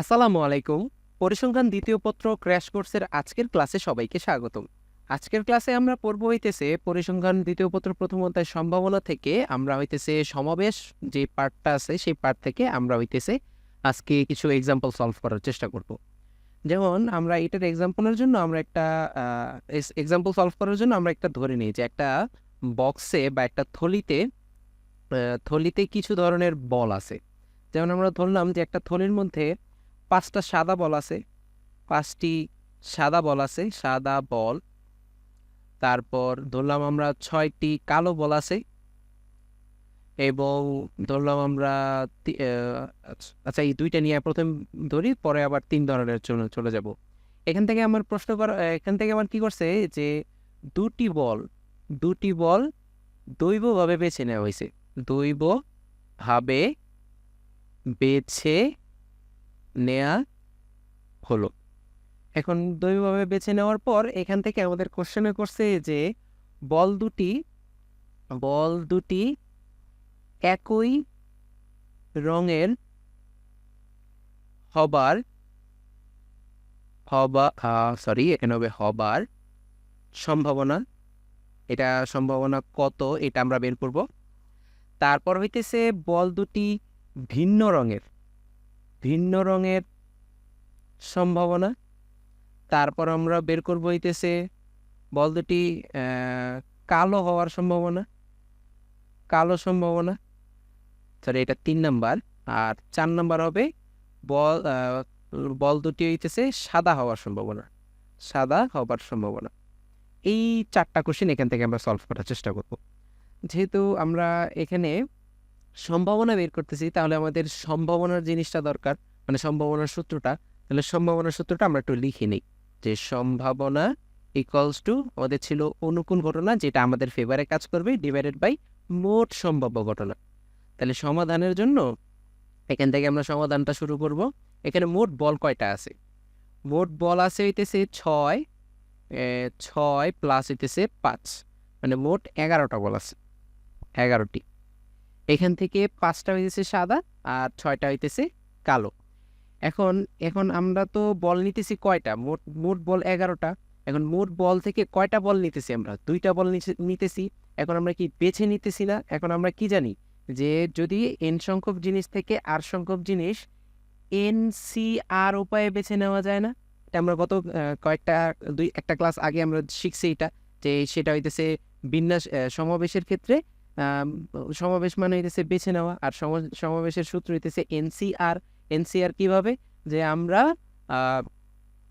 আসসালামু আলাইকুম। পরিসংখ্যান দ্বিতীয় পত্র ক্র্যাশ কোর্সের আজকের ক্লাসে সবাইকে স্বাগতম। আজকের ক্লাসে আমরা পড়ব হইতেছে পরিসংখ্যান দ্বিতীয় পত্র প্রথম অধ্যায় সম্ভাবনা থেকে আমরা হইতেছে সমাবেশ যে পার্টটা আছে সেই পার্ট থেকে আমরা হইতেছে আজকে কিছু এক্সাম্পল সলভ করার চেষ্টা করব। যেমন আমরা এটার এক্সাম্পলের জন্য আমরা একটা এক্সাম্পল সলভ করার জন্য আমরা একটা ধরে নিই যে একটা বক্সে বা একটা থলিতে থলিতে কিছু ধরনের বল আছে। যেমন আমরা ধরলাম যে একটা থলির মধ্যে পাঁচটা সাদা বল আছে। পাঁচটি সাদা বল আছে, সাদা বল। তারপর ধরলাম আমরা ছয়টি কালো বল আছে এবং ধরলাম আমরা আচ্ছা- এই দুইটা নিয়ে প্রথম ধরি, পরে আবার তিন ধরনের জন্য চলে যাব। এখান থেকে আমার প্রশ্ন করা, এখান থেকে আমার কি করছে যে দুটি বল দুটি বল দৈবভাবে বেছে নেওয়া হয়েছে। দৈবভাবে বেছে নেয়া হলো। এখন দৈবভাবে বেছে নেওয়ার পর এখান থেকে আমাদের কোশ্চেনে করছে যে বল দুটি বল দুটি একই রঙের হবার, হবা সরি এখানে হবে হবার সম্ভাবনা। এটা সম্ভাবনা কত এটা আমরা বের করব। তারপর হইতেছে বল দুটি ভিন্ন রঙের। ভিন্ন রঙের সম্ভাবনা। তারপর আমরা বের করব হইতেছে বল দুটি কালো হওয়ার সম্ভাবনা। কালো সম্ভাবনা। সরি এটা তিন নাম্বার। আর চার নাম্বার হবে বল বল দুটি হইতেছে সাদা হওয়ার সম্ভাবনা। সাদা হওয়ার সম্ভাবনা। এই চারটা কোশ্চেন এখান থেকে আমরা সলভ করার চেষ্টা করব। যেহেতু আমরা এখানে সম্ভাবনা বের করতেছি, তাহলে আমাদের সম্ভাবনার জিনিসটা দরকার মানে সম্ভাবনার সূত্রটা। তাহলে সম্ভাবনার সূত্রটা আমরা একটু লিখে নিই, যে সম্ভাবনা ইকুয়ালস টু আমাদের ছিল অনুকূল ঘটনা, যেটা আমাদের ফেভারে কাজ করবে ডিভাইডেড বাই মোট সম্ভাব্য ঘটনা। তাহলে সমাধানের জন্য এখান থেকে আমরা সমাধানটা শুরু করব। এখানে মোট বল কয়টা আছে? মোট বল আছে হইতেছে ছয় ছয় প্লাস হইতেছে পাঁচ মানে মোট এগারোটা বল আছে, এগারোটি। এখান থেকে পাঁচটা হইতেছে সাদা আর ছয়টা হইতেছে কালো। এখন এখন আমরা তো বল নিতেছি কয়টা? মোট মোট বল এগারোটা। এখন মোট বল থেকে কয়টা বল নিতেছি আমরা? দুইটা বল নিতেছি। এখন আমরা কি বেছে নিতেছি না? এখন আমরা কি জানি? যে যদি এন সংখ্যক জিনিস থেকে আর সংখ্যক জিনিস এন সি আর উপায়ে বেছে নেওয়া যায় না, এটা আমরা গত কয়েকটা, দুই, একটা ক্লাস আগে আমরা শিখছি এটা, যে সেটা হইতেছে বিন্যাস সমাবেশের ক্ষেত্রে সমাবেশ মানে হইতেছে বেছে নেওয়া। আর সম- সমাবেশের সূত্র হইতেছে এনসিআর। এনসিআর কীভাবে? যে আমরা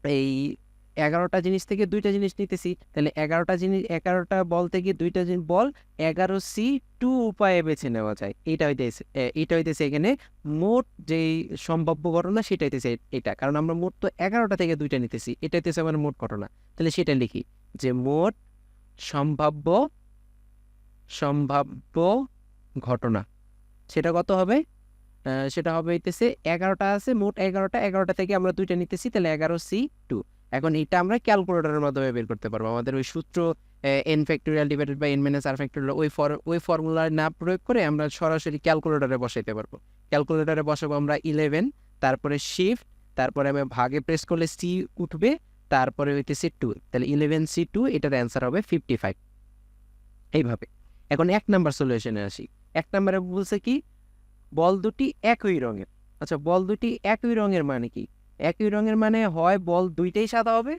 এই এগারোটা জিনিস থেকে দুইটা জিনিস নিতেছি। তাহলে এগারোটা জিনিস, এগারোটা বল থেকে দুইটা জিনিস বল এগারো সি টু উপায়ে বেছে নেওয়া যায়। এটা হইতেছে এটা হইতেছে এখানে মোট যেই সম্ভাব্য ঘটনা সেটা হইতেছে এটা। কারণ আমরা মোট তো এগারোটা থেকে দুইটা নিতেছি। এটা হইতেছে আমার মোট ঘটনা। তাহলে সেটা লিখি যে মোট সম্ভাব্য সম্ভাব্য ঘটনা। সেটা কত হবে? সেটা হবে হইতেছে এগারোটা আছে, মোট এগারোটা এগারোটা থেকে আমরা দুইটা নিতেছি, তাহলে এগারো সি টু এখন এটা আমরা ক্যালকুলেটরের মাধ্যমে বের করতে পারব। আমাদের ওই সূত্র n factorial divided by n minus r factorial ওই ফর, ওই ফর্মুলা না প্রয়োগ করে আমরা সরাসরি ক্যালকুলেটরে বসাইতে পারব। ক্যালকুলেটরে বসাবো আমরা ইলেভেন তারপরে শিফট তারপরে আমি ভাগে প্রেস করলে সি উঠবে, তারপরে হইতেছে টু তাহলে ইলেভেন সি টু এটার অ্যান্সার হবে ফিফটি ফাইভ এইভাবে। এখন এক নাম্বার সলিউশনে আসি। এক নাম্বারে বলছে কি, বল দুটি একই রঙের। আচ্ছা বল দুটি একই রঙের মানে কি? একই রঙের মানে হয় বল দুইটাই সাদা হবে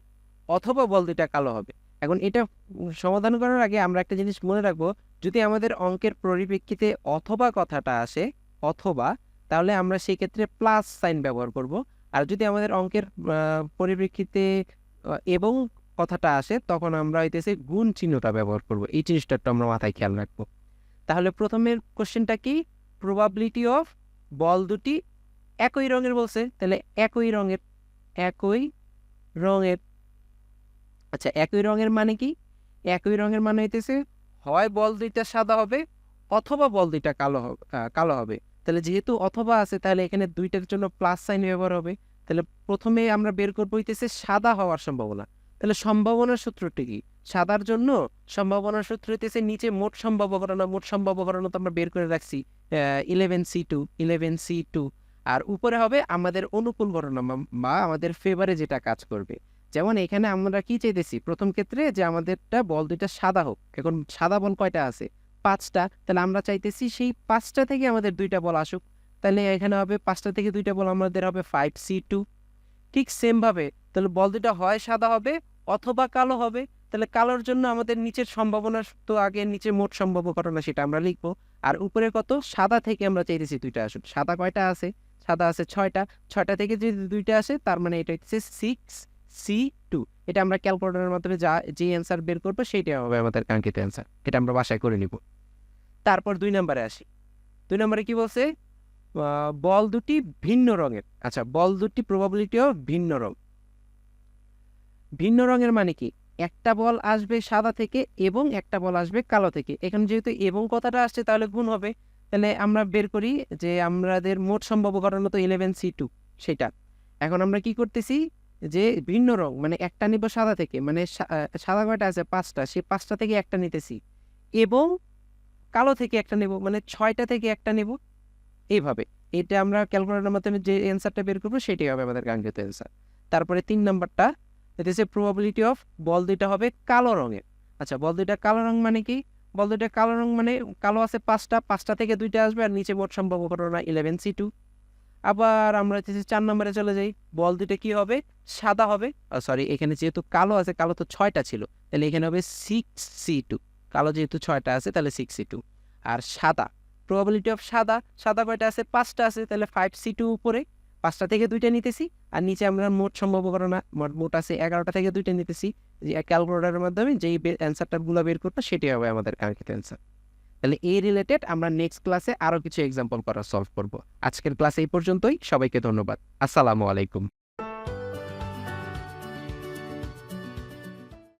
অথবা বল দুইটা কালো হবে। এখন এটা সমাধান করার আগে আমরা একটা জিনিস মনে রাখব, যদি আমাদের অঙ্কের পরিপ্রেক্ষিতে অথবা কথাটা আসে, অথবা, তাহলে আমরা সেই ক্ষেত্রে প্লাস সাইন ব্যবহার করব। আর যদি আমাদের অঙ্কের পরিপ্রেক্ষিতে এবং কথাটা আসে, তখন আমরা হইতেছে গুণ চিহ্নটা ব্যবহার করব। এই জিনিসটা একটু আমরা মাথায় খেয়াল রাখব। তাহলে প্রথমের কোশ্চেনটা কি? প্রবাবিলিটি অফ বল দুটি একই রঙের বলছে। তাহলে একই রঙের একই রঙের আচ্ছা একই রঙের মানে কি? একই রঙের মানে হইতেছে হয় বল দুইটা সাদা হবে অথবা বল দুইটা কালো হবে কালো হবে। তাহলে যেহেতু অথবা আছে, তাহলে এখানে দুইটার জন্য প্লাস সাইন ব্যবহার হবে। তাহলে প্রথমে আমরা বের করব হইতেছে সাদা হওয়ার সম্ভাবনা। তাহলে সম্ভাবনার সূত্রটি কি? সাদার জন্য সম্ভাবনার সূত্র হইতেছে নিচে মোট সম্ভাব্য ঘটনা মোট সম্ভাব্য ঘটনা তো আমরা বের করে রাখছি eleven C two eleven C two আর উপরে হবে আমাদের অনুকূল ঘটনা বা- আমাদের ফেভারে যেটা কাজ করবে। যেমন এখানে আমরা কি চাইতেছি? প্রথম ক্ষেত্রে যে আমাদেরটা বল দুইটা সাদা হোক, এখন সাদা বল কয়টা আছে? পাঁচটা। তাহলে আমরা চাইতেছি সেই পাঁচটা থেকে আমাদের দুইটা বল আসুক। তাহলে এখানে হবে পাঁচটা থেকে দুইটা বল আমাদের হবে ফাইভ সি টু ঠিক সেমভাবে তাহলে বল দুইটা হয়, সাদা হবে অথবা কালো হবে। তাহলে কালোর জন্য আমাদের নিচের সম্ভাবনা তো আগে নিচে মোট সম্ভাব্য ঘটনা সেটা আমরা লিখব। আর উপরে কত? সাদা থেকে আমরা চাইতেছি দুইটা আসুক সাদা কয়টা আছে? সাদা আছে ছয়টা। ছয়টা থেকে যদি দুইটা আসে, তার মানে এটা হচ্ছে সিক্স সি টু এটা আমরা ক্যালকুলেটরের মাধ্যমে যা, যে অ্যান্সার বের করব, সেইটাই হবে আমাদের কাঙ্ক্ষিত অ্যান্সার এটা আমরা বাসায় করে নিব। তারপর দুই নম্বরে আসি। দুই নম্বরে কি বলছে? বল দুটি ভিন্ন রঙের। আচ্ছা বল দুটি প্রবাবিলিটিও ভিন্ন রং ভিন্ন রঙের মানে কি? একটা বল আসবে সাদা থেকে এবং একটা বল আসবে কালো থেকে। এখানে যেহেতু এবং কথাটা আসছে, তাহলে গুণ হবে। তাহলে আমরা বের করি যে আমাদের মোট সম্ভাব্য ঘটনা তো ইলেভেন সি টু সেটা। এখন আমরা কি করতেছি? যে ভিন্ন রং মানে একটা নিব সাদা থেকে মানে সাদা কয়টা আছে? পাঁচটা। সেই পাঁচটা থেকে একটা নিতেছি। এবং কালো থেকে একটা নেব মানে ছয়টা থেকে একটা নেব। এইভাবে। এটা আমরা ক্যালকুলেটরের মাধ্যমে যে অ্যান্সারটা বের করব, সেটাই হবে আমাদের কাঙ্ক্ষিত অ্যান্সার তারপরে তিন নম্বরটা এটা হচ্ছে প্রবাবিলিটি অফ বল দুইটা হবে কালো রঙের। আচ্ছা বল দুইটা কালো রং মানে কি? বল দুইটা কালো রং মানে কালো আছে পাঁচটা পাঁচটা থেকে দুইটা আসবে আর নিচে মোট সম্ভাব্য ঘটনা ইলেভেন সি টু আবার আমরা হচ্ছে চার নম্বরে চলে যাই, বল দুইটা কি হবে? সাদা হবে। সরি এখানে যেহেতু কালো আছে, কালো তো ছয়টা ছিল, তাহলে এখানে হবে সিক্স সি টু কালো যেহেতু ছয়টা আছে, তাহলে সিক্স সি টু আর সাদা প্রবাবিলিটি অফ সাদা সাদা কয়টা আছে? পাঁচটা আছে, তাহলে ফাইভ সি টু উপরে, পাঁচটা থেকে দুইটা নিতেছি, আর নিচে আমরা মোট সম্ভাব্য ঘটনা মোট মোট আছে এগারোটা থেকে দুইটা নিতেছি, যে ক্যালকুলেটরের মাধ্যমে যেই অ্যান্সারটা গুলো বের করব সেটাই হবে আমাদের কাঙ্ক্ষিত অ্যান্সার তাহলে এই রিলেটেড আমরা নেক্সট ক্লাসে আরও কিছু এক্সাম্পল করা সলভ করব। আজকের ক্লাস এই পর্যন্তই, সবাইকে ধন্যবাদ। আসসালামু আলাইকুম।